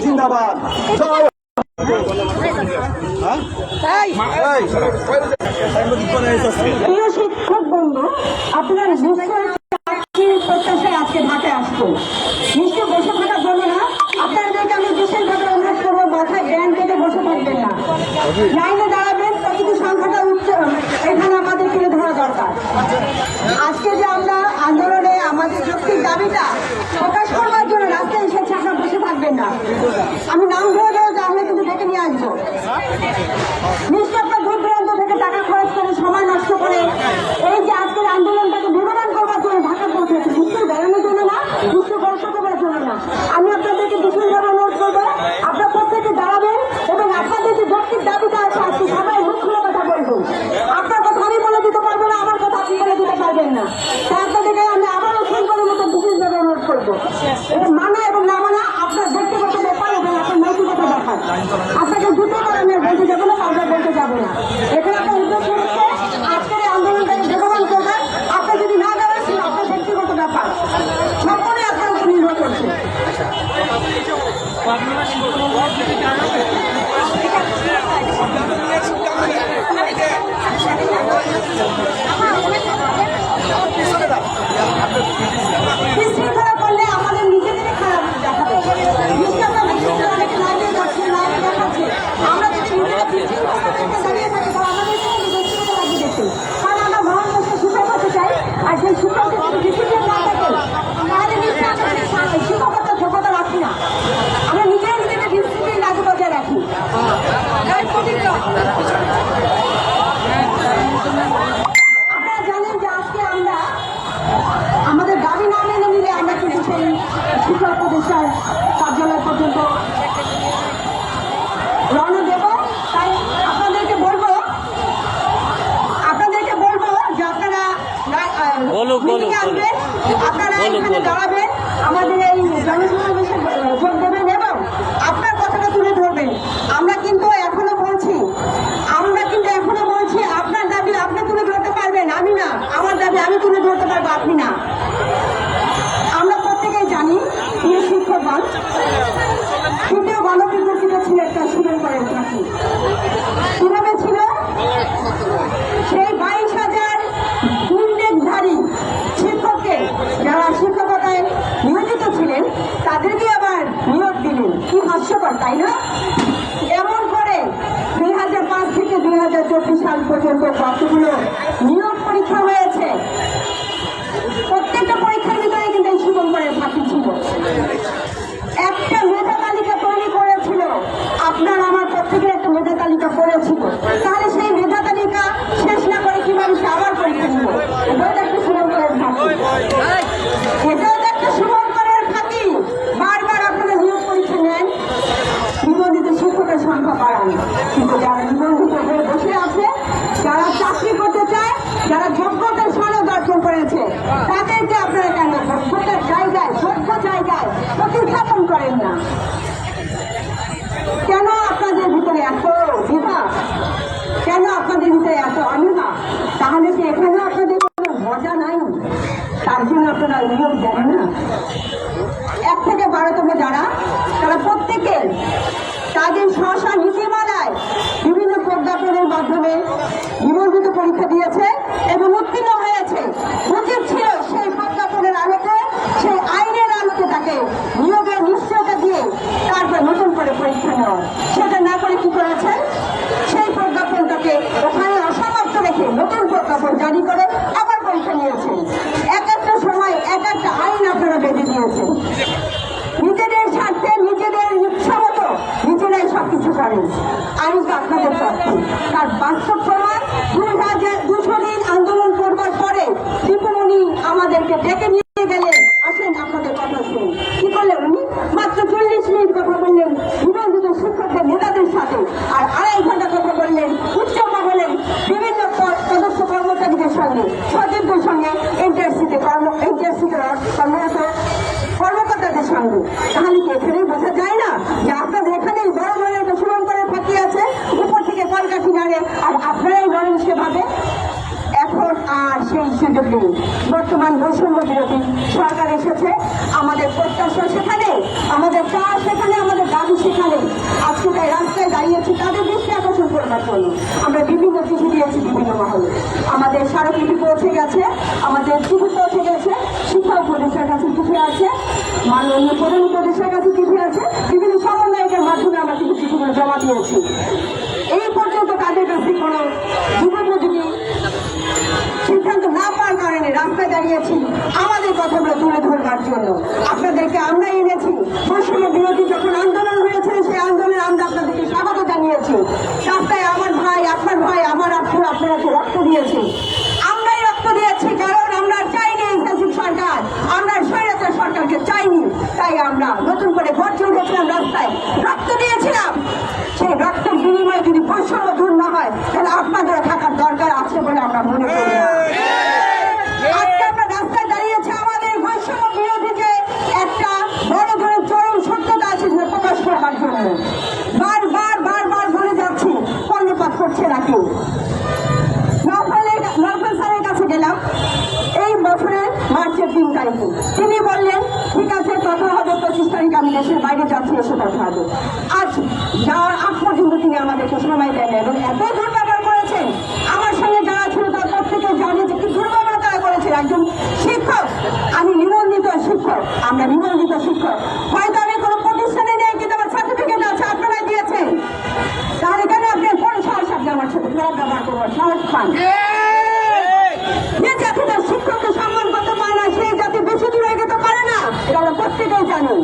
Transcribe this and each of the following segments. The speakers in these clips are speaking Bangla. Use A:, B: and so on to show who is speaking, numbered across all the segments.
A: জিন্দাবাদ। হ্যাঁ?
B: প্রিয় শিক্ষক বন্ধু আপনার প্রত্যাশায় আজকে ঢাকায় আসতো নিশ্চয় বসে থাকার জন্য না আপনাদেরকে আমি বিশেষভাবে অনুরোধ করব মাথায় জ্ঞান থেকে বসে থাকবেন না। লাইনে দাঁড়াবেন তখন সংখ্যাটা উচ্চ আমরা হাস্যকর তাই না? এমন করে দুই হাজার পাঁচ থেকে দুই হাজার চব্বিশ সাল পর্যন্ত কতগুলো সংখ্যা বাড়ানো কিন্তু যারা নিবন্ধিত হয়ে বসে আছে, যারা চাকরি করতে চায়, যারা যোগ্যতার সনদ অর্জন করেছে, তাদেরকে আপনারা কেন যোগ্যতার জায়গায় যোগ্য জায়গায় প্রতিস্থাপন করেন না? কেন আপনাদের ভিতরে এত দ্বিধা কেন আপনাদের ভিতরে এত অনীহা তাহলে কি এখানে আপনাদের কোনো মজা নাই? তার জন্য আপনারা নিয়োগ দেন না। এক থেকে বারোতম যারা, তারা প্রত্যেকের তাদের শশা নীতিমালায় বিভিন্ন প্রজ্ঞাপনের মাধ্যমে নিবন্ধিত পরীক্ষা দিয়েছে এবং উত্তীর্ণ হয়েছে। উচিত ছিল সেই প্রজ্ঞাপনের আলোকে, সেই আইনের আলোকে তাকে নিয়োগের নিশ্চয়তা দিয়ে তারপর নতুন করে পরীক্ষা নেওয়া। সেটা না করে কি করেছেন সেই প্রজ্ঞাপনটাকে ওখানে অসমাপ্ত রেখে নতুন প্রজ্ঞাপন জারি করে তার বাস্তব সুযোগ বর্তমান বৈষম্য বিরোধী সরকার এসেছে, আমাদের প্রত্যাশা সেখানে, আমাদের চাষ সেখানে, আমাদের দাবি সেখানে। আজকে তাই রাস্তায় দাঁড়িয়েছি তাদের দৃষ্টি আকর্ষণ করবার জন্য। আমরা বিভিন্ন চিঠি দিয়েছি বিভিন্ন মহলে। আমাদের স্মারকলিপি পৌঁছে গেছে, আমাদের চিঠি পৌঁছে গেছে, শিক্ষা উপদেশের কাছে চিঠি আছে, মাননীয় প্রধান উপদেশের কাছে চিঠি আছে, বিভিন্ন সমন্বয়কের মাধ্যমে আমরা কিন্তু চিঠিগুলো জমা দিয়েছি। এই পর্যন্ত তাদের কাছে কোনো সিদ্ধান্ত না পাওয়ার কারণে রাস্তায় দাঁড়িয়েছি। আমাদের কথাগুলো তুলে ধরবার জন্য। আপনাদেরকে আমরা এনেছি। বৈষম্য বিরোধী যখন আন্দোলন হয়েছিল, সেই আন্দোলনে আমরা আপনাদেরকে স্বাগত জানিয়েছি। রাস্তায় আমার ভাই, আপনার ভাই, আমার আপনার আপনারা রক্ত দিয়েছে। আমরাই রক্ত দিয়েছি, কারণ আমরা চাইনি ঐতিহাসিক সরকার। আমরা স্বৈরাচার সরকারকে চাইনি। তাই আমরা নতুন করে গর্জে উঠেছিলাম রাস্তায়। রক্ত দিয়েছিলাম। সেই রক্তের বিনিময়ে যদি বৈষম্য দূর না হয়, তাহলে আপনাদেরও থাকার দরকার আছে বলে আমরা মনে করি তিন বললেন ঠিক আছে কথা হবে পঁচিশ তারিখ আমি দেশের বাইরে যাচ্ছি এসে কথা হবে। আজ যাওয়ার আগ পর্যন্ত তিনি আমাদেরকে সময় দেন এবং এত দুর্ব্যবহার করেছেন আমার সঙ্গে যারা ছিল তার প্রত্যেকে জানে যে কি দুর্ব্যবহার তারা করেছে একজন শিক্ষক। আমি নিবন্ধিত শিক্ষক আমরা নিবন্ধিত শিক্ষক। হয়তো আমি কোনো প্রতিষ্ঠানে নেই কিন্তু আমার সার্টিফিকেট আছে আপনারাই দিয়েছেন। তাহলে কেন আপনি কোন সাহস আপনি আমার সাথে খারাপ ব্যবহার করবার সাহস পান? তার শিক্ষককে সম্মান করতে পারে না সেই জাতি বেশি দূর এগোতে পারে না এটা আমরা প্রত্যেকেই জানি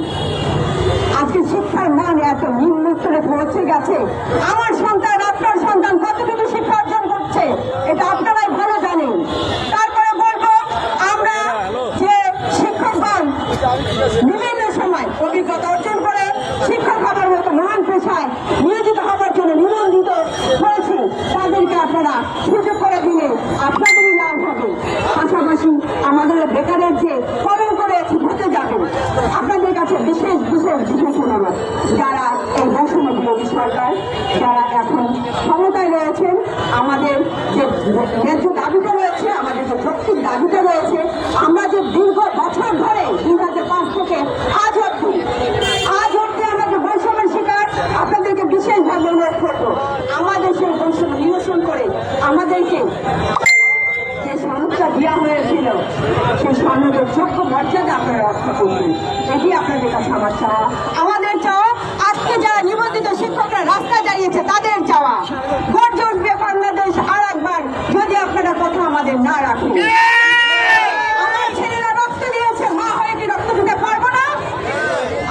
B: আজকে শিক্ষার মান এত নিম্ন স্তরে পৌঁছে গেছে। আমার সন্তান, আপনার সন্তান কতটুকু শিক্ষা অর্জন করছে, এটা আপনারাই ভালো জানেন তারপরে বলব আমরা যে শিক্ষকগণ বিভিন্ন সময় অভিজ্ঞতা অর্জন করে শিক্ষক হবার মতো মহান পেশায় নিয়োজিত হবার জন্য নিবন্ধিত হয়েছে তাদেরকে আপনারা সুযোগ করে দিলে আপনাদেরই লাভ হবে পাশাপাশি আমাদের বেকারের যে কলম করে হতে যাবে আপনাদের কাছে বিশেষ বিশেষ বিশেষণ আমার যারা এই বৈষম্য বিরোধী সরকার যারা এখন ক্ষমতায় রয়েছেন, আমাদের যে ন্যায্য দাবিটা রয়েছে, আমাদের যে যৌক্তিক দাবিটা রয়েছে, আমরা যে দীর্ঘ বছর ধরে দুই হাজার পাঁচ থেকে আজ অব্দি আজ অব্দি আমরা যে বৈষম্যের শিকার আপনাদেরকে বিশেষভাবে অনুরোধ করব, আমাদের সেই বৈষম্য নিরসন করে আমাদেরকে যে সনদটা দেওয়া হয়েছিল, সেই সনদের যোগ্য মর্যাদা আপনারা রক্ষা করবেন। এটি আপনাদের কাছে আমার চাওয়া। আমাদের চাওয়া, আজকে যারা নিবন্ধিত শিক্ষকরা রাস্তায় দাঁড়িয়েছে, তাদের চাওয়া গর্জে উঠবে বাংলাদেশ আর একবার যদি আপনারা কথা আমাদের না রাখেন। আমার ছেলেরা রক্ত দিয়েছে মা হয়ে কি রক্ত দিতে পারব না?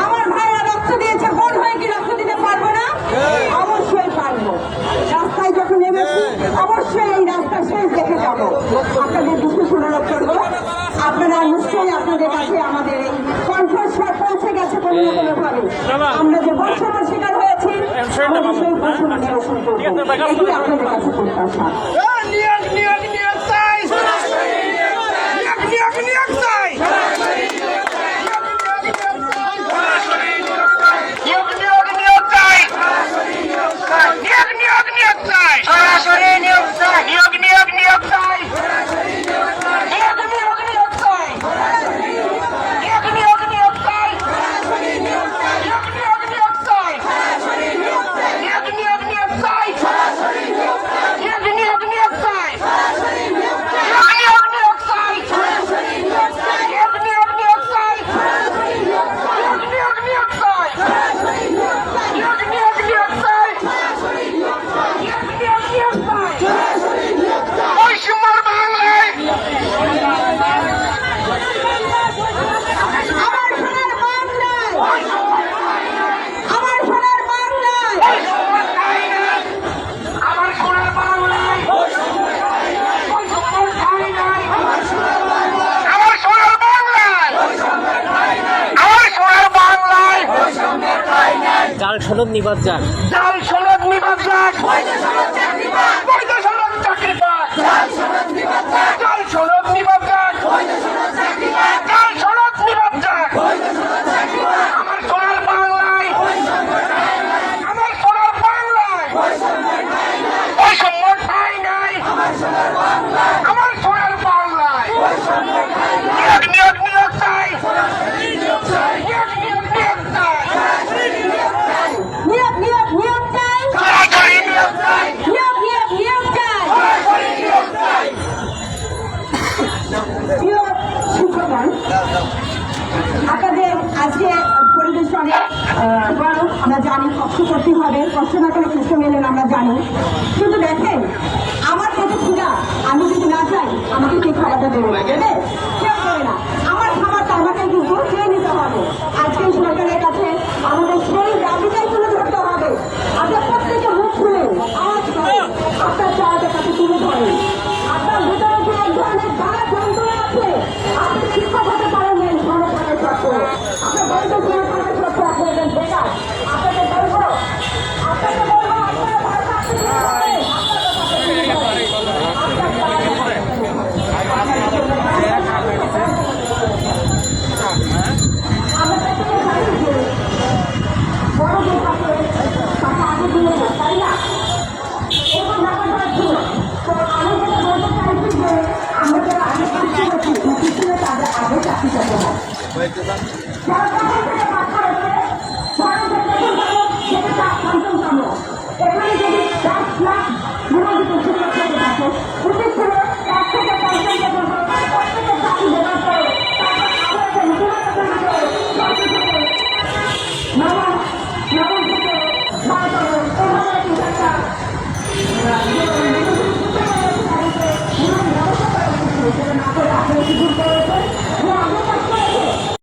B: আমার ভাইরা রক্ত দিয়েছে বোন হয়ে কি রক্ত দিতে পারব না? অবশ্যই পারব। রাস্তায় যখন নেমেছি অবশ্যই এই রাস্তা শেষ দেখে যাব। আপনাদের বিশেষ অনুরোধ করব। আপনারা নিশ্চয়ই আপনাদের কাছে আমাদের এই কণ্ঠস্বর পৌঁছে গেছে কোনো না কোনো ভাবে। আমরা যে বৈষম্য শিকার হয়েছি বৈষম্য নিরসন করব। এটি আপনাদের কাছে প্রত্যাশা
A: নিয়োগ নিয়োগ নিয়োগ চাই নিয়োগ নিয়োগ নিয়োগ চাই নিয়োগ নিয়োগ নিয়োগ চাই নিয়োগ নিয়োগ নিয়োগ চাই সরাসরি নিয়োগ চাই নিয়োগ নিয়োগ নিয়োগ চাই নিয়োগ নিয়োগ নিয়োগ চাই নিয়োগ নিয়োগ নিয়োগ চাই নিয়োগ নিয়োগ নিয়োগ চাই নিয়োগ নিয়োগ নিয়োগ চাই নিয়োগ নিয়োগ নিয়োগ চাই নিয়োগ নিয়োগ চাই নিয়োগ নিয়োগ নিয়োগ চাই নিয়োগ নিয়োগ নিয়োগ চাই নিয়োগ নিয়োগ নিয়োগ চাই নিয়োগ নিয়োগ নিয়োগ চাই বৈষম্যর বাংলায়
B: আমার সোনার বাংলায় আমার সোনার বাংলায়
A: বৈষম্যর ঠাঁই নাই আমার সোনার বাংলায় বৈষম্যর ঠাঁই নাই আমার সোনার বাংলায় আমার সোনার বাংলায়
C: চাল সনদ নিবাদ যান
A: জাল সনদ নিবাদ যাক। বৈধ সনদ চাকরি পাক। জাল সনদ নিবাদ যাক। জাল সনদ নিবাদ যাক। আমরা
B: জানি কষ্ট করতে হবে, কষ্ট না করে কৃষ্ণ মেলেন আমরা জানি। কিন্তু দেখেন, আমার কত ক্ষুধা আমি যদি না চাই, আমাকে কি খাবারটা দেবো? না দেবে? কেউ না। আমার চেয়ে নিতে হবে? আজকে কাছে আমাদের সেই ধরতে হবে। আচ্ছা, আপনার খুলে আপনার কাছে তুলে ধরেন।